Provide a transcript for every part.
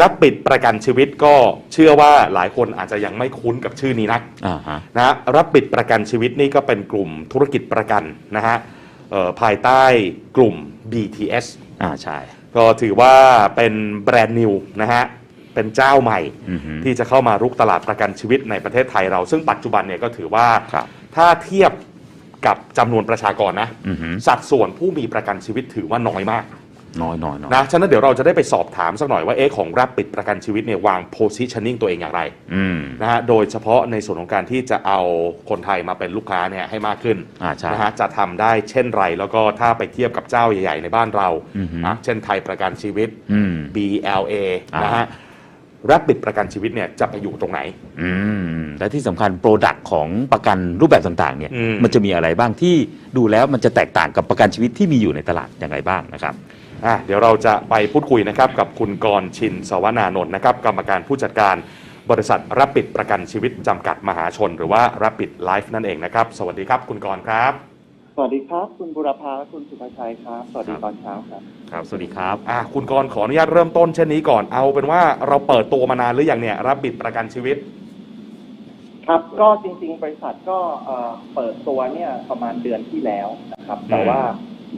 รับปิดประกันชีวิตก็เชื่อว่าหลายคนอาจจะยังไม่คุ้นกับชื่อนี้นักอ่าฮะนะฮะรับปิดประกันชีวิตนี่ก็เป็นกลุ่มธุรกิจประกันนะฮะเอ่อภายใต้กลุ่ม BTS อ่าใช่ ก็ถือว่าเป็นแบรนด์นิวนะฮะ เป็นเจ้าใหม่ อือฮึที่จะเข้ามารุกตลาดประกันชีวิตในประเทศไทยเรา ซึ่งปัจจุบันเนี่ยก็ถือว่าครับ ถ้าเทียบกับจำนวนประชากรนะ อือฮึสัดส่วนผู้มีประกันชีวิตถือว่าน้อยมาก น้อยน้อยน้อยนะฉะนั้นเดี๋ยวเราจะได้ไปสอบถามสักหน่อยว่าเอ๊ะของรับปิดประกันชีวิตเนี่ยวาง positioning ตัวเองอย่างไรอืมนะฮะโดยเฉพาะในส่วนของการที่จะเอาคนไทยมาเป็นลูกค้าเนี่ยให้มากขึ้นอ่าใช่นะฮะจะทำได้เช่นไร แล้วก็ถ้าไปเทียบกับเจ้าใหญ่ ๆ ในบ้านเราอือฮึนะเช่นไทยประกันชีวิตอืม BLA อ่านนะฮะรับปิดประกันชีวิตเนี่ยจะไปอยู่ตรงไหน อืม และที่สำคัญโปรดักต์ของประกันรูปแบบต่างๆเนี่ยอืมมันจะมีอะไรบ้างที่ดูแล้วมันจะแตกต่างกับประกันชีวิตที่มีอยู่ในตลาดอย่างไรบ้างนะครับ อะเดี๋ยวเราจะไปพูดคุยนะครับกับคุณกรณ์ชินสวนานนท์นะครับกรรมการผู้จัดการบริษัทรับปิดประกันชีวิตจำกัดมหาชน หรือว่ารับปิดไลฟ์นั่นเองนะครับ สวัสดีครับคุณกรณ์ครับ สวัสดีครับ คุณบุรพาและคุณสุภาชัยครับสวัสดีครับตอนเช้าครับ ครับ สวัสดีครับ อะคุณกรณ์ขออนุญาตเริ่มต้นเช่นนี้ก่อนเอาเป็นว่าเราเปิดตัวมานานหรือยังเนี่ยรับปิดประกันชีวิต ครับก็จริงๆ บริษัทก็เอ่อเปิดตัวเนี่ยประมาณเดือนที่แล้วนะครับ แต่ว่า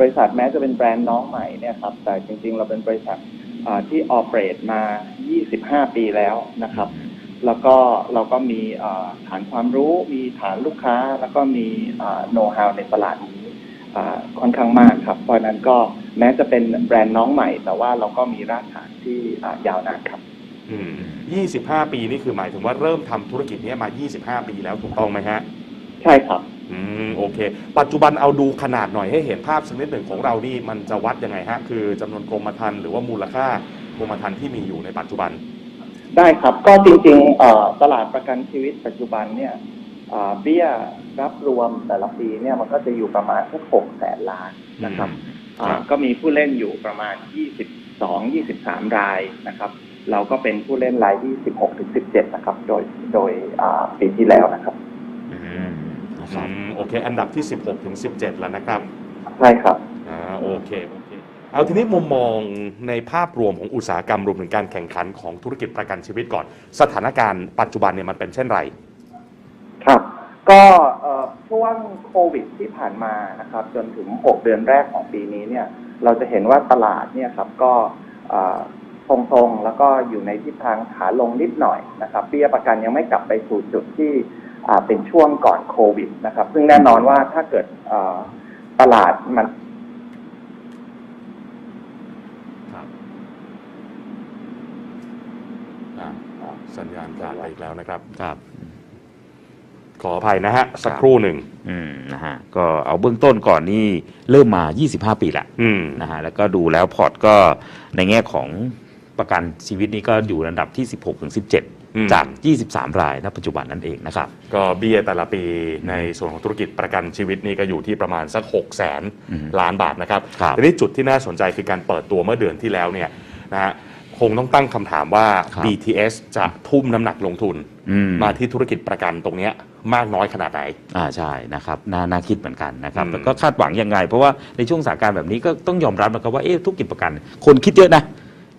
บริษัทแม้จะเป็นแบรนด์น้องใหม่เนี่ยครับแต่จริงๆ เราเป็นบริษัทเอ่อที่ออเปรตมา 25 ปีแล้วนะครับ แล้วก็เราก็มีเอ่อฐานความรู้ มีฐานลูกค้า แล้วก็มีโน้ตฮาวในตลาดนี้เอ่อค่อนข้างมากครับ เพราะฉะนั้นก็แม้จะเป็นแบรนด์น้องใหม่ แต่ว่าเราก็มีรากฐานที่เอ่อยาวนานครับอืม25 ปีนี่คือหมายถึงว่าเริ่มทำธุรกิจเนี้มา 25 ปีแล้วถูกต้องไหมฮะ ใช่ครับ อืมโอเค ปัจจุบันเอาดูขนาดหน่อยให้เห็นภาพสักนิดหนึ่งของเรานี่มันจะวัดยังไงฮะ คือจำนวนกรมธรรม์หรือว่ามูลค่ากรมธรรม์ที่มีอยู่ในปัจจุบัน ได้ครับก็จริงๆเอ่อตลาดประกันชีวิตปัจจุบันเนี่ยเอ่อเบี้ยรับรวมแต่ละปีเนี่ยมันก็จะอยู่ประมาณสักหกแสนล้านนะครับครับอ่าก็มีผู้เล่นอยู่ประมาณ 22 23 รายนะครับ เราก็เป็นผู้เล่นรายที่ 16ถึง17 นะครับ โดย โดยอ่าปีที่แล้วนะครับอืมนะ ครับอืมโอเค อันดับที่ 16 ถึง 17 แล้วนะครับใช่ครับ อ่าโอเคโอเค เอาทีนี้มุมมองในภาพรวมของอุตสาหกรรมรวมถึงการแข่งขันของธุรกิจประกันชีวิตก่อน สถานการณ์ปัจจุบันเนี่ยมันเป็นเช่นไร ครับ ก็เอ่อช่วงโควิดที่ผ่านมานะครับ จนถึง 6 เดือนแรกของปีนี้เนี่ย เราจะเห็นว่าตลาดเนี่ยครับก็เอ่อทรงๆ แล้วก็อยู่ในทิศทางขาลงนิดหน่อยนะครับเบี้ยประกันยังไม่กลับไปสู่จุดที่อ่า เป็นช่วงก่อนโควิดนะครับ ซึ่งแน่นอนว่าถ้าเกิดเอ่อตลาดมันครับอ่าสัญญาณขาดไปอีกแล้วนะครับครับ ขออภัยนะฮะ สักครู่หนึ่งอืมนะฮะก็เอาเบื้องต้นก่อนนี่เริ่มมา 25 ปีละอืมนะฮะแล้วก็ดูแล้วพอร์ตก็ในแง่ของประกันชีวิตนี่ก็อยู่ระดับที่ 16ถึงอืม17 จาก 23 รายณปัจจุบันนั่นเองนะครับ ก็เบี้ยแต่ละปีในส่วนของธุรกิจประกันชีวิตนี่ก็อยู่ที่ประมาณสัก 6 0แสนอืมล้านบาทนะครับครับทีนี้จุดที่น่าสนใจคือการเปิดตัวเมื่อเดือนที่แล้วเนี่ยนะฮะคงต้องตั้งคำถามว่าครับ BTS จะทุ่มน้ำหนักลงทุนอืมมาที่ธุรกิจประกันตรงเนี้ยมากน้อยขนาดไหน อ่าใช่นะครับน่าน่าคิดเหมือนกันนะครับอืมแล้วก็คาดหวังยังไง เพราะว่าในช่วงสถานการณ์แบบนี้ก็ต้องยอมรับนะครับว่าเอ๊ะธุรกิจประกัน คนคิดเยอะนะ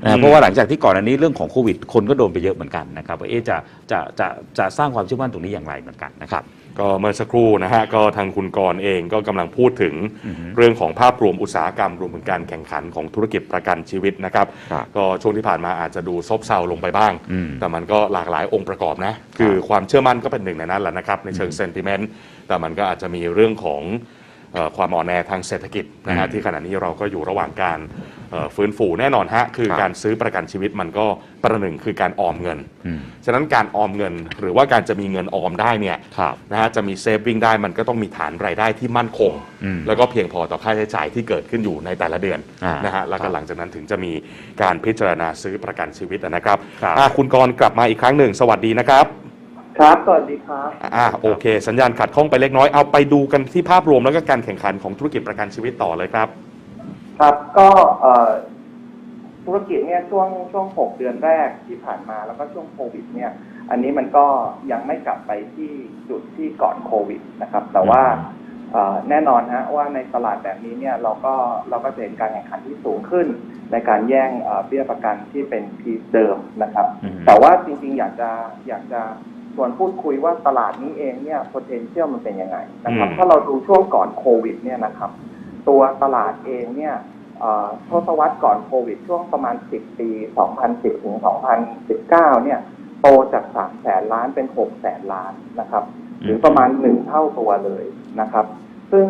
นะเพราะว่าหลังจากที่ก่อนอันนี้เรื่องของโควิด คนก็โดนไปเยอะเหมือนกันนะครับว่าเอ๊ะจะจะจะจะสร้างความเชื่อมั่นตรงนี้อย่างไรเหมือนกันนะครับ ก็เมื่อสักครู่นะฮะก็ทางคุณกรณ์เองก็กำลังพูดถึงอือฮึเรื่องของภาพรวมอุตสาหกรรมรวมถึงการแข่งขันของธุรกิจประกันชีวิตนะครับ ครับก็ช่วงที่ผ่านมาอาจจะดูซบเซาลงไปบ้าง อืมแต่มันก็หลากหลายองค์ประกอบนะ คือความเชื่อมั่นก็เป็นหนึ่งในนั้นแหละนะครับ ในเชิงเซนติเมนต์แต่มันก็อาจจะมีเรื่องของเอ่อ ความอ่อนแอทางเศรษฐกิจนะฮะอืมที่ขณะนี้เราก็อยู่ระหว่างการเอ่อฟื้นฟูแน่นอนฮะคือครับการซื้อประกันชีวิตมันก็ประหนึ่งคือการออมเงินอืมฉะนั้นการออมเงินหรือว่าการจะมีเงินออมได้เนี่ยครับนะฮะจะมีเซฟวิ่งได้มันก็ต้องมีฐานรายได้ที่มั่นคงอืมแล้วก็เพียงพอต่อค่าใช้จ่ายที่เกิดขึ้นอยู่ในแต่ละเดือนอ่านนะฮะแล้วครัก็บหลังจากนั้นถึงจะมีการพิจารณาซื้อประกันชีวิตนะครับครับอะคุณกรณ์กลับมาอีกครั้งหนึ่ง สวัสดีนะครับ ครับ สวัสดีครับ อ่าโอเค สัญญาณขัดข้องไปเล็กน้อยเอาไปดูกันที่ภาพรวมแล้วก็การแข่งขันของธุรกิจประกันชีวิตต่อเลยครับ ครับ ก็เอ่อธุรกิจเนี่ยช่วงช่วงหกเดือนแรกที่ผ่านมาแล้วก็ช่วงโควิดเนี่ย อันนี้มันก็ยังไม่กลับไปที่จุดที่ก่อนโควิดนะครับ แต่ว่าเอ่อแน่นอนฮะว่าในตลาดแบบนี้เนี่ยเราก็เราก็จะเห็นการแข่งขันที่สูงขึ้น ในการแย่งเอ่อเบี้ยประกันที่เป็นพีเดิมนะครับ อืม แต่ว่าจริงๆ อยากจะอยากจะช วนพูดคุยว่าตลาดนี้เองเนี่ย potential มันเป็นยังไงนะครับอืมถ้าเราดูช่วงก่อนโควิด เนี่ยนะครับ ตัวตลาดเองเนี่ยเอ่อทศวรรษก่อนโควิด ช่วงประมาณ 10 ปี 2010 ถึง 2019 เนี่ย โตจาก 3 แสนล้านเป็น 6 แสนล้านนะครับ หรือประมาณ 1 เท่าตัวเลยนะครับ ซึ่ง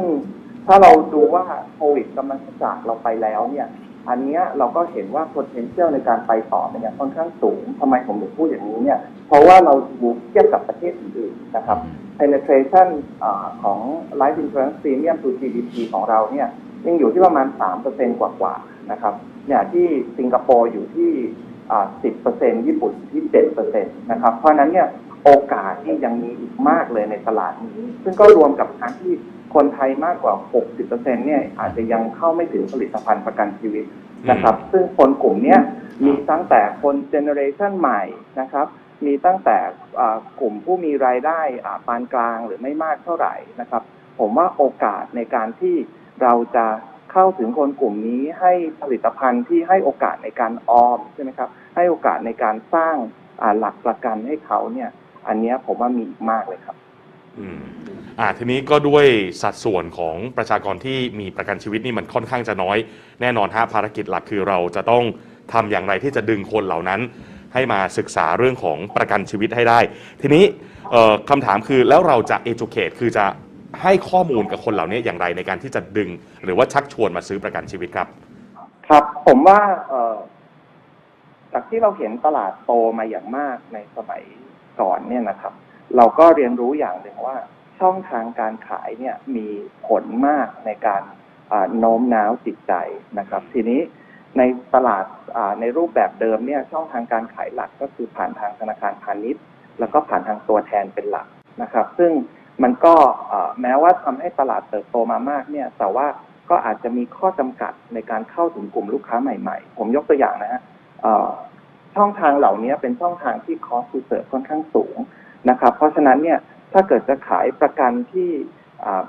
ถ้าเราดูว่าโควิดกำลังจะจากเราไปแล้วเนี่ย อันเนี้ยเราก็เห็นว่า potential ในการไปต่อเนี่ยค่อนข้างสูงทำไมผมถึงพูดอย่างนี้เนี่ย เพราะว่าเราดูเทียบกับประเทศอื่นๆนะครับ penetration อาของ life insurance premium to GDP ของเราเนี่ยยังอยู่ที่ประมาณ 3%กว่าๆนะครับเนี่ยที่สิงคโปร์อยู่ที่อ่า10%ญี่ปุ่นอยู่ที่ 7%นะครับ เพราะฉะนั้นเนี่ยโอกาสที่ยังมีอีกมากเลยในตลาดนี้ ซึ่งก็รวมกับการที่ คนไทยมากกว่า 60%เนี่ยอาจจะยังเข้าไม่ถึงผลิตภัณฑ์ประกันชีวิตนะครับ ซึ่งคนกลุ่มเนี้ยมีตั้งแต่คนเจเนอเรชันใหม่นะครับ มีตั้งแต่อ่ากลุ่มผู้มีรายได้อ่าปานกลางหรือไม่มากเท่าไหร่นะครับ ผมว่าโอกาสในการที่เราจะเข้าถึงคนกลุ่มนี้ให้ผลิตภัณฑ์ที่ให้โอกาสในการออมใช่ไหมครับ ให้โอกาสในการสร้างอ่าหลักประกันให้เขาเนี่ย อันเนี้ยผมว่ามีอีกมากเลยครับ อืม อ่าทีนี้ก็ด้วยสัดส่วนของประชากรที่มีประกันชีวิตนี่มันค่อนข้างจะน้อย แน่นอนฮะภารกิจหลักคือเราจะต้องทำอย่างไรที่จะดึงคนเหล่านั้น ให้มาศึกษาเรื่องของประกันชีวิตให้ได้ ทีนี้เอ่อคำถามคือแล้วเราจะ educate คือจะให้ข้อมูลกับคนเหล่านี้อย่างไรในการที่จะดึง หรือว่าชักชวนมาซื้อประกันชีวิตครับ ครับผมว่าเอ่อจากที่เราเห็นตลาดโตมาอย่างมากในสมัยก่อนเนี่ยนะครับ เราก็เรียนรู้อย่างหนึ่งว่า ช่องทางการขายเนี่ยมีผลมากในการโน้มน้าวจิตใจนะครับ ทีนี้ในตลาดในรูปแบบเดิมเนี่ยช่องทางการขายหลักก็คือผ่านทางธนาคารพาณิชย์ แล้วก็ผ่านทางตัวแทนเป็นหลักนะครับ ซึ่งมันก็แม้ว่าทำให้ตลาดเติบโตมามากเนี่ยแต่ว่าก็อาจจะมีข้อจำกัดในการเข้าถึงกลุ่มลูกค้าใหม่ๆ ผมยกตัวอย่างนะฮะช่องทางเหล่านี้เป็นช่องทางที่คอสตูเซอร์ค่อนข้างสูงนะครับ เพราะฉะนั้นเนี่ย ถ้าเกิดจะขายประกันที่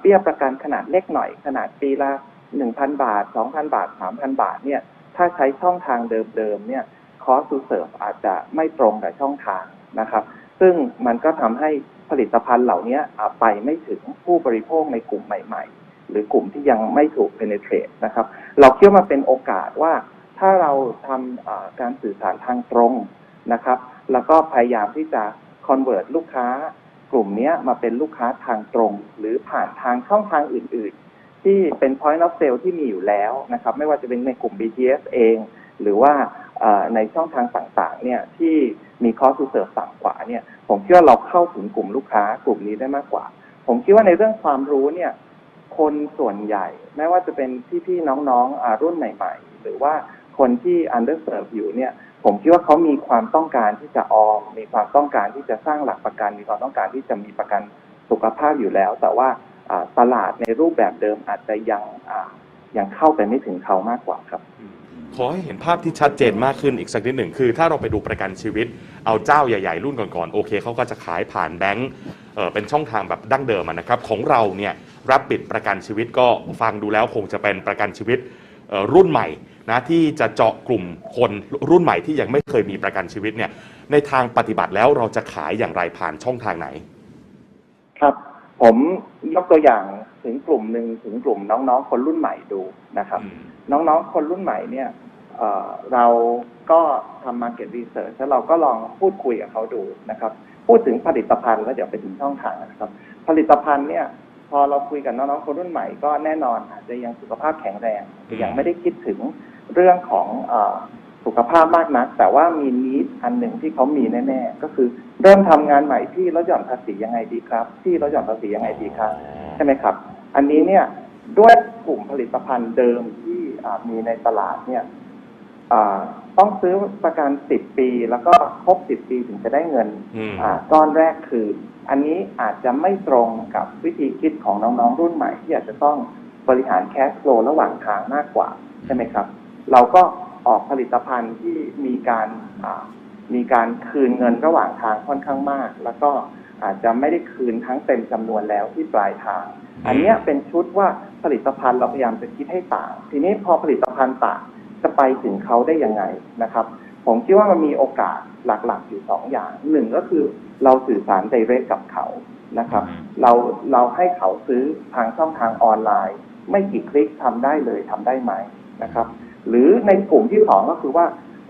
เบี้ยประกันขนาดเล็กหน่อย ขนาดปีละ1,000บาท2,000บาท3,000บาทเนี่ยถ้าใช้ช่องทางเดิมๆเนี่ยคอสตูเซิร์ฟอาจจะไม่ตรงกับช่องทางนะครับ ซึ่งมันก็ทำให้ผลิตภัณฑ์เหล่านี้ไปไม่ถึงผู้บริโภคในกลุ่มใหม่ๆ หรือกลุ่มที่ยังไม่ถูก penetrate นะครับ เราคิดว่ามันเป็นโอกาสว่าถ้าเราทำการสื่อสารทางตรงนะครับ แล้วก็พยายามที่จะ convert ลูกค้า กลุ่มเนี้ยมาเป็นลูกค้าทางตรง หรือผ่านทางช่องทางอื่น ๆ ที่เป็น point of sale ที่มีอยู่แล้วนะครับไม่ว่าจะเป็นในกลุ่ม BTS เอง หรือว่าในช่องทางต่างๆเนี่ยที่มี cost to serve ต่ำกว่าเนี่ยผมคิดว่าเราเข้าถึงกลุ่มลูกค้ากลุ่มนี้ได้มากกว่า ผมคิดว่าในเรื่องความรู้เนี่ยคนส่วนใหญ่ไม่ว่าจะเป็นพี่ๆน้องๆอ่ารุ่นใหม่ ๆ หรือว่าคนที่ underserve อยู่เนี่ย ผมคิดว่าเขามีความต้องการที่จะออมมีความต้องการที่จะสร้างหลักประกัน มีความต้องการที่จะมีประกันสุขภาพอยู่แล้ว แต่ว่าตลาดในรูปแบบเดิมอาจจะยังยังเข้าไปไม่ถึงเขามากกว่าครับ ขอให้เห็นภาพที่ชัดเจนมากขึ้นอีกสักนิดหนึ่งคือ ถ้าเราไปดูประกันชีวิต เอาเจ้าใหญ่ ๆ รุ่นก่อนๆโอเคเขาก็จะขายผ่านแบงก์เป็นช่องทางแบบดั้งเดิมนะครับ ของเราเนี่ยรับปิดประกันชีวิตก็ฟังดูแล้วคงจะเป็นประกันชีวิตรุ่นใหม่ นะที่จะเจาะกลุ่มคนรุ่นใหม่ที่ยังไม่เคยมีประกันชีวิตเนี่ย ในทางปฏิบัติแล้วเราจะขายอย่างไรผ่านช่องทางไหน ครับ ผมยกตัวอย่างถึงกลุ่มหนึ่งถึงกลุ่มน้องๆ คนรุ่นใหม่ดูนะครับ น้องๆ คนรุ่นใหม่เนี่ยเอ่อเราก็ทำ market research แล้วเราก็ลองพูดคุยกับเขาดูนะครับ พูดถึงผลิตภัณฑ์แล้วเดี๋ยวไปถึงช่องทางนะครับ ผลิตภัณฑ์เนี่ยพอเราคุยกับน้องๆ คนรุ่นใหม่ก็แน่นอนอาจจะยังสุขภาพแข็งแรงแต่ยังไม่ได้คิดถึง เรื่องของเออสุขภาพมากนัก แต่ว่ามีนิดอันหนึ่งที่เขามีแน่ๆ ก็คือเริ่มทำงานใหม่ที่ลดหย่อนภาษียังไงดีครับ ที่ลดหย่อนภาษียังไงดีครับใช่ไหมครับ อันนี้เนี่ยด้วยกลุ่มผลิตภัณฑ์เดิมที่อ่ามีในตลาดเนี่ยอ่าต้องซื้อประกัน10ปี แล้วก็ครบ10ปีถึงจะได้เงินอืมอ่าก้อนแรกคือ อันนี้อาจจะไม่ตรงกับวิธีคิดของน้องๆรุ่นใหม่ ที่อาจจะต้องบริหารแคชฟลูระหว่างทางมากกว่า ใช่ไหมครับ เราก็ออกผลิตภัณฑ์ที่มีการอ่ามีการคืนเงินระหว่างทางค่อนข้างมาก แล้วก็อาจจะไม่ได้คืนทั้งเต็มจำนวนแล้วที่ปลายทาง อันเนี้ยเป็นชุดว่าผลิตภัณฑ์เราพยายามจะคิดให้ต่าง ทีนี้พอผลิตภัณฑ์ต่างจะไปถึงเขาได้ยังไงนะครับ ผมคิดว่ามันมีโอกาสหลักๆอยู่สองอย่างหนึ่งก็คือเราสื่อสารไดเรกกับเขานะครับอืมเราเราให้เขาซื้อทางช่องทางออนไลน์ ไม่กี่คลิกทำได้เลยทำได้ไหมนะครับ หรือในกลุ่มที่สองก็คือว่า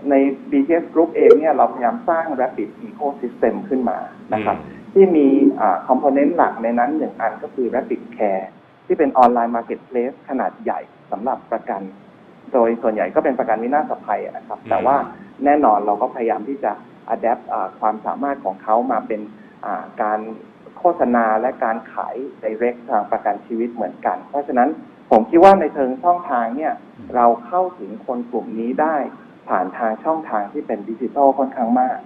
ใน BTS Group เองเนี่ยเราพยายามสร้าง Rapid Ecosystem ขึ้นมานะครับ ที่มีคอมโพเนนต์หลักในนั้นหนึ่งอันก็คือ Rapid Care ที่เป็นออนไลน์มาร์เก็ตเพลสขนาดใหญ่สำหรับประกัน โดยส่วนใหญ่ก็เป็นประกันวินาศภัยนะครับอืมแต่ว่าแน่นอนเราก็พยายามที่จะ adapt อ่าความสามารถของเขามาเป็นอ่าการโฆษณาและการขาย direct ทางประกันชีวิตเหมือนกัน เพราะฉะนั้น ผมคิดว่าในเชิงช่องทางเนี่ย เราเข้าถึงคนกลุ่มนี้ได้ผ่านทางช่องทางที่เป็นดิจิทัลค่อนข้างมาก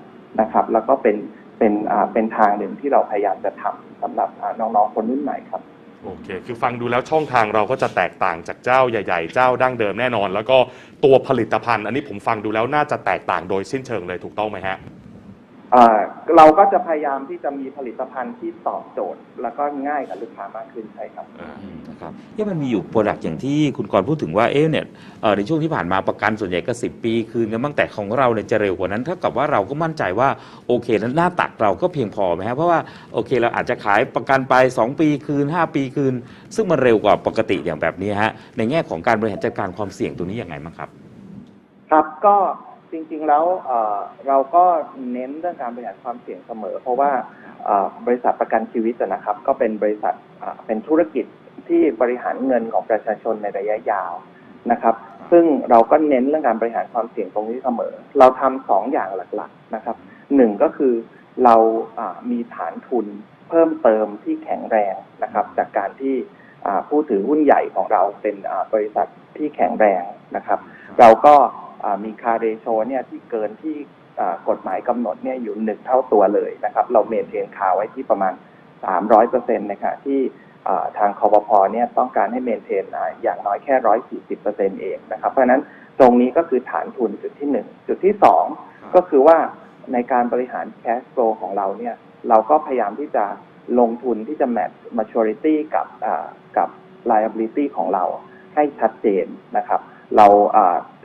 นะครับ แล้วก็เป็นเป็นอ่าเป็นทางหนึ่งที่เราพยายามจะทำสำหรับอ่าน้องๆคนรุ่นใหม่ครับโอเค คือฟังดูแล้วช่องทางเราก็จะแตกต่างจากเจ้าใหญ่ ๆ เจ้าดั้งเดิมแน่นอน แล้วก็ตัวผลิตภัณฑ์ อันนี้ผมฟังดูแล้วน่าจะแตกต่างโดยสิ้นเชิงเลยถูกต้องไหมฮะ เอ่อเราก็จะพยายามที่จะมีผลิตภัณฑ์ที่ตอบโจทย์ แล้วก็ง่ายกับลูกค้ามากขึ้นใช่ครับอืมนะครับเอ๊ะมันมีอยู่โปรดักต์อย่างที่คุณกรณ์พูดถึงว่าเอ๊ะเนี่ยเอ่อในช่วงที่ผ่านมาประกันส่วนใหญ่ก็ 10 ปีคืนกันบ้างแต่ของเราเนี่ยจะเร็วกว่านั้นเท่ากับว่าเราก็มั่นใจว่าโอเคนั้นหน้าตักเราก็เพียงพอไหมครับเพราะว่าโอเคเราอาจจะขายประกันไป 2 ปีคืน 5 ปีคืน ซึ่งมันเร็วกว่าปกติอย่างแบบนี้ฮะในแง่ของการบริหารจัดการความเสี่ยงตัวนี้ยังไงบ้างครับ ครับก็ จริงๆแล้วเอ่อเราก็เน้นเรื่องการบริหารความเสี่ยงเสมอ เพราะว่าเอ่อบริษัทประกันชีวิตอะนะครับ ก็เป็นบริษัทอ่าเป็นธุรกิจที่บริหารเงินของประชาชนในระยะยาวนะครับ ซึ่งเราก็เน้นเรื่องการบริหารความเสี่ยงตรงนี้เสมอ เราทำสองอย่างหลักๆนะครับหนึ่งก็คือเราอ่ามีฐานทุนเพิ่มเติมที่แข็งแรงนะครับ จากการที่อ่าผู้ถือหุ้นใหญ่ของเราเป็นอ่าบริษัทที่แข็งแรงนะครับ เราก็ มีคาเรโชเนี่ยที่เกินที่อ่ากฎหมายกำหนดเนี่ยอยู่หนึ่งเท่าตัวเลยนะครับ เราเมนเทนคาไว้ที่ประมาณ 300เปอร์เซ็นต์นะคะที่อ่าทางคอปพเนี่ยต้องการให้เมนเทนอย่างน้อยแค่140เปอร์เซ็นต์เองนะครับ เพราะฉะนั้นตรงนี้ก็คือฐานทุนจุดที่หนึ่งจุดที่สองก็คือว่าในการบริหารแคชโ l ของเราเนี่ยเราก็พยายามที่จะลงทุนที่จะแมท maturity กับอ่ากับ liability ของเราให้ชัดเจนนะครับ เรา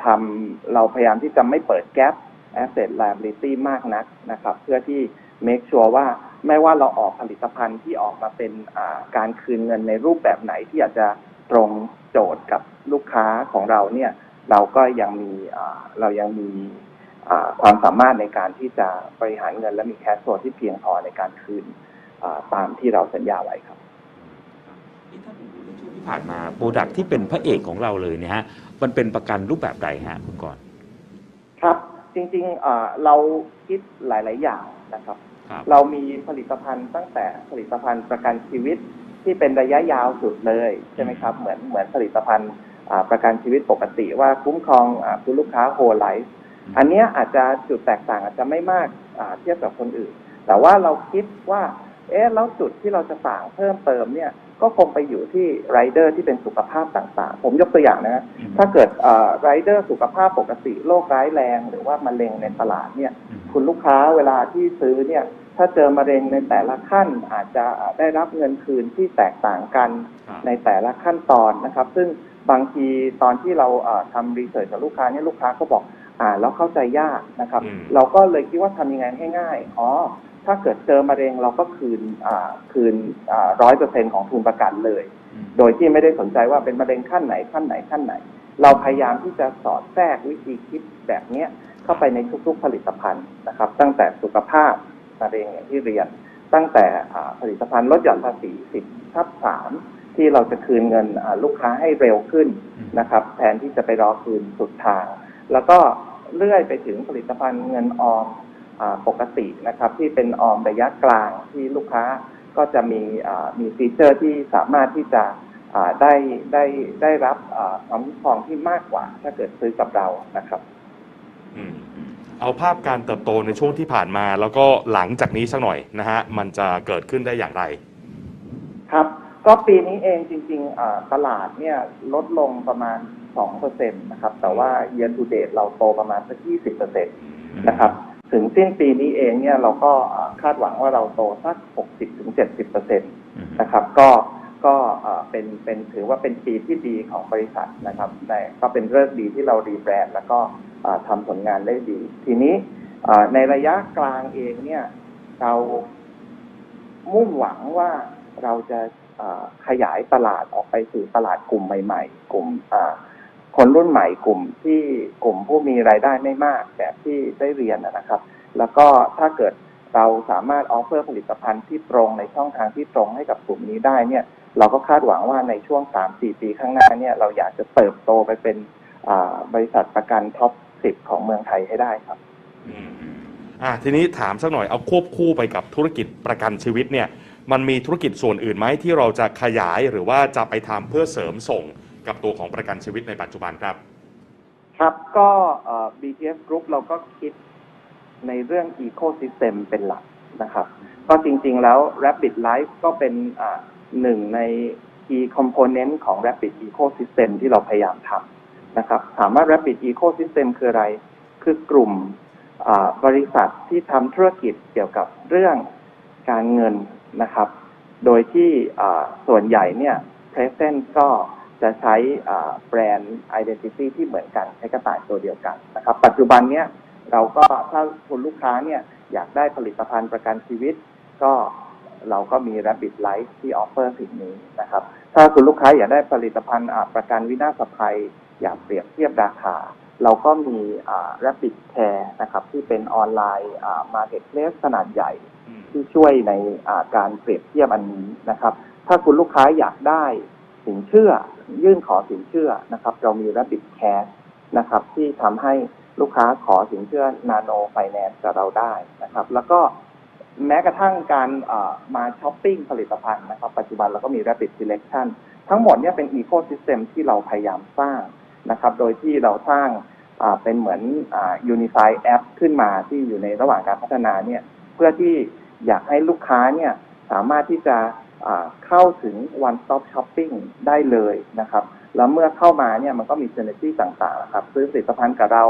ทำเราพยายามที่จะไม่เปิดแก p asset liability มากนักนะครับ เพื่อที่ make sure ว่าไม่ว่าเราออกผลิตภัณฑ์ที่ออกมาเป็นการคืนเงินในรูปแบบไหนที่อาจจะตรงโจทย์กับลูกค้าของเราเนี่ย เราก็ยังมีเรายังมีความสามารถในการที่จะบริหารเงินและมีแคชโ l ที่เพียงพอในการคืนตามที่เราสัญญาไว้ครับที่ผ่านมาโปรดักที่เป็นพระเอกของเราเลยเนี่ยฮะ มันเป็นประกันรูปแบบใดฮะคุณกรณ์ครับ จริงๆเอ่อเราคิดหลาย ๆ อย่างนะครับ ครับเรามีผลิตภัณฑ์ตั้งแต่ผลิตภัณฑ์ประกันชีวิตที่เป็นระยะยาวสุดเลยใช่ไหมครับ เหมือนเหมือนผลิตภัณฑ์อ่าประกันชีวิตปกติว่าคุ้มครองอาคุณลูกค้าโฮไลฟ์อืมอันเนี้ยอาจจะจุดแตกต่างอาจจะไม่มากอ่าเทียบกับคนอื่น แต่ว่าเราคิดว่า เอ๊ะแล้วจุดที่เราจะต่างเพิ่มเติมเนี่ย ก็คงไปอยู่ที่ไรเดอร์ที่เป็นสุขภาพต่างๆ ผมยกตัวอย่างนะถ้าเกิดไรเดอร์สุขภาพปกติโรคร้ายแรง หรือว่ามะเร็งในตลาดเนี่ยอืมคุณลูกค้าเวลาที่ซื้อเนี่ยถ้าเจอมะเร็งในแต่ละขั้นอาจจะได้รับเงินคืนที่แตกต่างกันครับในแต่ละขั้นตอนนะครับ ซึ่งบางทีตอนที่เราเอ่อทำรีเสิร์ชกับลูกค้าเนี่ยลูกค้าก็บอกอ่านแล้วเข้าใจยากนะครับอืมเราก็เลยคิดว่าทำยังไงให้ง่ายอ๋อ ถ้าเกิดเจอมะเร็งเราก็คืนอ่าคืนร้อยเปอร์เซ็นของทุนประกันเลยอืมโดยที่ไม่ได้สนใจว่าเป็นมะเร็งขั้นไหนขั้นไหนขั้นไหน เราพยายามที่จะสอดแทรกวิธีคิดแบบเนี้ยเข้าไปในทุกๆผลิตภัณฑ์นะครับ ตั้งแต่สุขภาพมะเร็งอย่างที่เรียน ตั้งแต่อ่าผลิตภัณฑ์ลดหย่อนภาษี10ทับ3ที่เราจะคืนเงินอ่าลูกค้าให้เร็วขึ้นนะครับ แทนที่จะไปรอคืนสุดทาง แล้วก็เลื่อยไปถึงผลิตภัณฑ์เงินออมอา ปกตินะครับ ที่เป็นออมระยะกลางที่ลูกค้าก็จะมีอ่ามีฟีเจอร์ที่สามารถที่จะอ่าได้ได้ได้รับอ่าความคุ้มครองที่มากกว่า ถ้าเกิดซื้อกับเรานะครับอืมเอาภาพการเติบโตในช่วงที่ผ่านมา แล้วก็หลังจากนี้สักหน่อยนะฮะมันจะเกิดขึ้นได้อย่างไร ครับ ก็ปีนี้เองจริงๆอ่าตลาดเนี่ยลดลงประมาณ2%นะครับ แต่ว่า year to date เราโตประมาณสัก20%นะครับ ถึงสิ้นปีนี้เองเนี่ยเราก็อ่าคาดหวังว่าเราโตสัก 60-70%อืมนะครับก็ก็เอ่อเป็นเป็นถือว่าเป็นปีที่ดีของบริษัทนะครับแต่ก็เป็นเรื่องดีที่เรารีแบรนด์แล้วก็เอ่อทำผลงานได้ดี ทีนี้เอ่อในระยะกลางเองเนี่ยเรามุ่งหวังว่าเราจะเอ่อขยายตลาดออกไปสู่ตลาดกลุ่มใหม่ ๆ กลุ่มเอ่อ คนรุ่นใหม่กลุ่มที่กลุ่มผู้มีรายได้ไม่มากแบบที่ได้เรียนนะครับ แล้วก็ถ้าเกิดเราสามารถออฟเฟอร์ผลิตภัณฑ์ที่ตรงในช่องทางที่ตรงให้กับกลุ่มนี้ได้เนี่ยเราก็คาดหวังว่าในช่วง 3-4 ปีข้างหน้าเนี่ยเราอยากจะเติบโตไปเป็นบริษัทประกันท็อป 10 ของเมืองไทยให้ได้ครับอืมอะทีนี้ถามสักหน่อยเอาควบคู่ไปกับธุรกิจประกันชีวิตเนี่ยมันมีธุรกิจส่วนอื่นไหมที่เราจะขยายหรือว่าจะไปทำเพื่อเสริมส่ง กับตัวของประกันชีวิตในปัจจุบันครับ ครับก็เอ่อ BTS Group เราก็คิดในเรื่อง Ecosystem เป็นหลักนะครับ ก็จริงๆแล้ว Rapid Life ก็เป็นหนึ่งใน key component ของ Rapid Ecosystem ที่เราพยายามทำนะครับ ถามว่า Rapid Ecosystem คืออะไร คือกลุ่มบริษัทที่ทำธุรกิจเกี่ยวกับเรื่องการเงินนะครับ โดยที่ส่วนใหญ่เนี่ย present ก็ จะใช้แบรนด์ identity ที่เหมือนกันใช้กระต่ายตัวเดียวกันนะครับ ปัจจุบันเนี้ยเราก็ถ้าคุณลูกค้าเนี่ยอยากได้ผลิตภัณฑ์ประกันชีวิต ก็เราก็มี Rapid Life ที่ออฟเฟอร์สิ่งนี้นะครับ ถ้าคุณลูกค้าอยากได้ผลิตภัณฑ์ประกันวินาศภัย อยากเปรียบเทียบราคา เราก็มี Rapid Care นะครับที่เป็นออนไลน์อ่า Marketplace ขนาดใหญ่ที่ช่วยในการเปรียบเทียบอันนี้นะครับ ถ้าคุณลูกค้าอยากได้สินเชื่อ ยื่นขอสินเชื่อนะครับ เรามี Rapid Cash นะครับ ที่ทำให้ลูกค้าขอสินเชื่อ Nano Finance กับเราได้นะครับ แล้วก็แม้กระทั่งการมาช้อปปิ้งผลิตภัณฑ์นะครับ ปัจจุบันเราก็มี Rapid Selection ทั้งหมดเนี่ยเป็น Ecosystem ที่เราพยายามสร้างนะครับ โดยที่เราสร้างเป็นเหมือนอ่า Unified App ขึ้นมาที่อยู่ในระหว่างการพัฒนาเนี่ย เพื่อที่อยากให้ลูกค้าเนี่ยสามารถที่จะ เข้าถึง one stop shopping ได้เลยนะครับ แล้วเมื่อเข้ามาเนี่ยมันก็มี synergy ต่างๆนะครับ ซื้อผลิตภัณฑ์กับเรา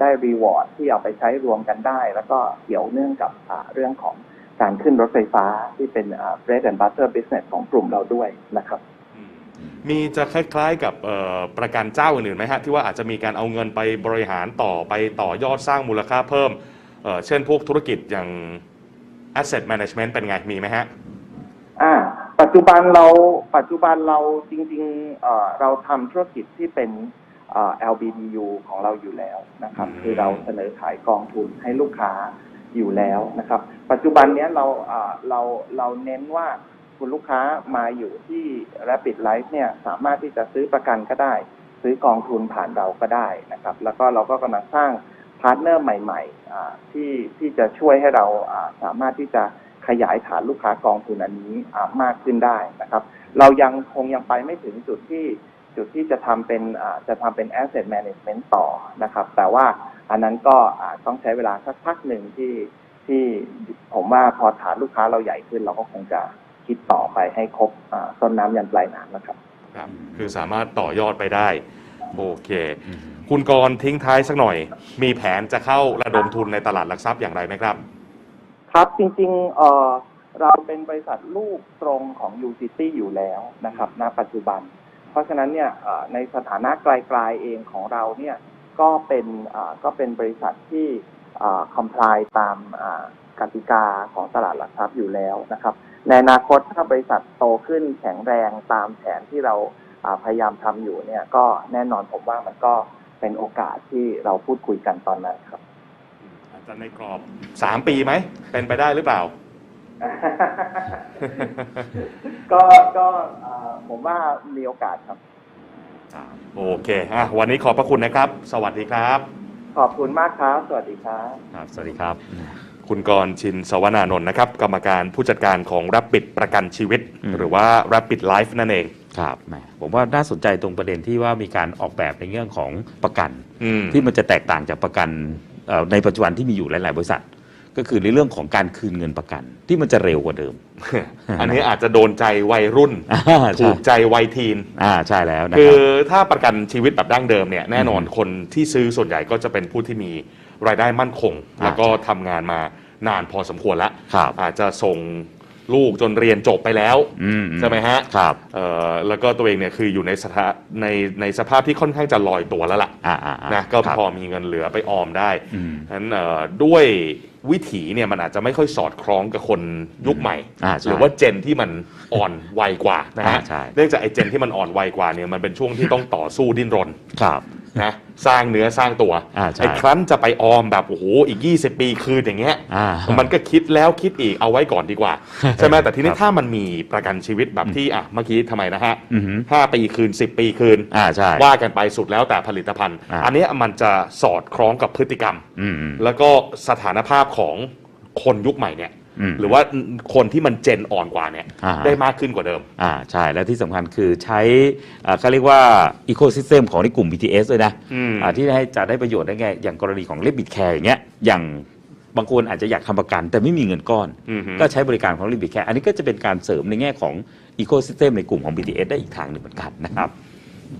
ได้ reward ที่เอาไปใช้รวมกันได้ แล้วก็เกี่ยวเนื่องกับเรื่องของการขึ้นรถไฟฟ้าที่เป็น bread and butter business ของกลุ่มเราด้วยนะครับ มีจะคล้ายๆกับประกันเจ้าอื่นๆไหมฮะ ที่ว่าอาจจะมีการเอาเงินไปบริหารต่อไปต่อยอดสร้างมูลค่าเพิ่ม เช่นพวกธุรกิจอย่าง asset management เป็นไง มีไหมฮะ จจุบันเราปัจจุบันเราจริงๆเอ่อเราทำธุรกิจที่เป็นเอ่อ LBDU ของเราอยู่แล้วนะครับอืมคือเราเสนอขายกองทุนให้ลูกค้าอยู่แล้วนะครับ ปัจจุบันเนี้ยเราเอ่อเราเราเน้นว่าคุณลูกค้ามาอยู่ที่ Rapid Life เนี่ยสามารถที่จะซื้อประกันก็ได้ ซื้อกองทุนผ่านเราก็ได้นะครับ แล้วก็เราก็กำลังสร้างพาร์ทเนอร์ใหม่ๆอ่าที่ที่จะช่วยให้เราอ่าสามารถที่จะ ขยายฐานลูกค้ากองทุนอันนี้มากขึ้นได้นะครับ เรายังคงยังไปไม่ถึงจุดที่จุดที่จะทำเป็นจะทำเป็น asset management ต่อนะครับ แต่ว่าอันนั้นก็ต้องใช้เวลาสักพักหนึ่งที่ที่ผมว่าพอฐานลูกค้าเราใหญ่ขึ้น เราก็คงจะคิดต่อไปให้ครบต้นน้ำยันปลายน้ำนะครับครับคือสามารถต่อยอดไปได้ โอเค คุณกรณ์ทิ้งท้ายสักหน่อย มีแผนจะเข้าระดมทุนในตลาดหลักทรัพย์อย่างไรไหมครับ ครับจริงๆเอ่อเราเป็นบริษัทลูกตรงของ UCT อยู่แล้วนะครับณปัจจุบัน เพราะฉะนั้นเนี่ยในสถานะไกลๆเองของเราเนี่ยก็เป็นก็เป็นบริษัทที่คอมพลายตามกติกาของตลาดหลักทรัพย์อยู่แล้วนะครับ ในอนาคตถ้าบริษัทโตขึ้นแข็งแรงตามแผนที่เราพยายามทำอยู่เนี่ยก็แน่นอนผมว่ามันก็เป็นโอกาสที่เราพูดคุยกันตอนนั้นครับ จจะในกรอบ 3 ปีไหม เป็นไปได้หรือเปล่า ก็ก็เอ่อผมว่ามีโอกาสครับ โอเคอะวันนี้ขอบพระคุณนะครับ สวัสดีครับขอบคุณมากครับ สวัสดีครับ ครับสวัสดีครับ คุณกรณ์ชินสวนานนท์นะครับ กรรมการผู้จัดการของ Rapid ประกันชีวิต อืม หรือว่า Rapid Life นั่นเอง ครับแหมผมว่าน่าสนใจตรงประเด็นที่ว่ามีการออกแบบในเรื่องของประกัน อืม ที่มันจะแตกต่างจากประกันเอ่อ ในปัจจุบันที่มีอยู่หลาย ๆ บริษัท ก็คือในเรื่องของการคืนเงินประกัน ที่มันจะเร็วกว่าเดิม อันนี้อาจจะโดนใจวัยรุ่นอ่าถูใช่กใจวัยทีนอ่าใช่แล้วนะคคืรัอบถ้าประกันชีวิตแบบดั้งเดิมเนี่ยแน่นอนอืมคนที่ซื้อส่วนใหญ่ก็จะเป็นผู้ที่มีรายได้มั่นคงอ่าแล้วก็ทำงานมานานพอสมควรแล้วครับอาจจะส่ง ลูกจนเรียนจบไปแล้วอืมใช่ไหมฮะครับ เอ่อแล้วก็ตัวเองเนี่ยคืออยู่ในสถาในในสภาพที่ค่อนข้างจะลอยตัวแล้วล่ะ อ่าอ่าอ่านะก็ครับ พอมีเงินเหลือไปออมได้อืม ฉะนั้นเอ่อด้วยวิถีเนี่ยมันอาจจะไม่ค่อยสอดคล้องกับคนยุคใหม่ อ่าใช่หรือว่าเจนที่มันอ่อนวัยกว่านะฮะอ่าใช่ เนื่องจากไอ้เจนที่มันอ่อนวัยกว่าเนี่ยมันเป็นช่วงที่ต้องต่อสู้ดิ้นรน ครับ นะสร้างเนื้อสร้างตัวอ่าใช่ไอ้ครั้นจะไปออมแบบโอ้โหอีก 20 ปีคืนอย่างเงี้ยอ่ามันก็คิดแล้วคิดอีกเอาไว้ก่อนดีกว่า ใช่ไหมแต่ทีนี้ครับถ้ามันมีประกันชีวิตแบบที่อะเมื่อกี้ทำไมนะฮะอือหือห้าปีคืน 10 ปีคืน อ่าใช่ว่ากันไปสุดแล้วแต่ผลิตภัณฑ์ อ่า อันเนี้ยมันจะสอดคล้องกับพฤติกรรม อืมอืมแล้วก็สถานภาพของคนยุคใหม่เนี่ยอืม หรือว่าคนที่มันเจนอ่อนกว่าเนี่ยอ่า ได้มากขึ้นกว่าเดิม อ่าใช่และที่สำคัญคือใช้อ่าเขาเรียกว่าอีโค y ิสเ m มของในกลุ่ม BTS เลยนะอืม อ่าที่ให้จะได้ประโยชน์ได้ไง อย่างกรณีของเลบิดแคร์อย่างเงี้ยอย่างบางคนอาจจะอยากทำประกัน แต่ไม่มีเงินก้อน อือฮึ ก็ใช้บริการของเลบิดแคร์อันนี้ก็จะเป็นการเสริมในแง่ของอีโค y ิสเ m มในกลุ่มของ BTS ได้อีกทางหนึ่งเหมือนกันนะครับ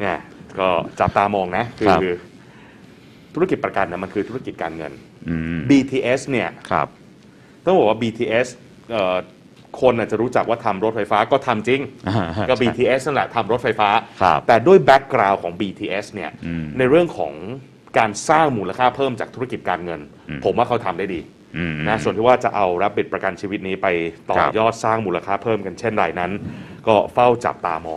เนี่ยก็จับตามองนะ คืครัอบธุรกิจประกันนะมันคือธุรกิจการเงิน อืม BTS เนี่ย ครับ ต้องบอกว่า BTS เอ่อคนอาจจะรู้จักว่าทำรถไฟฟ้าก็ทำจริงก็ BTS นั่นแหละทำรถไฟฟ้า ครับแต่ด้วยแบ็กกราวน์ของ BTS เนี่ยอืมในเรื่องของการสร้างมูลค่าเพิ่มจากธุรกิจการเงิน อืม ผมว่าเขาทำได้ดีอืม นะส่วนที่ว่าจะเอารับบิดประกันชีวิตนี้ไปต่อครับ ยอดสร้างมูลค่าเพิ่มกันเช่นไรนั้น ก็เฝ้าจับตามอง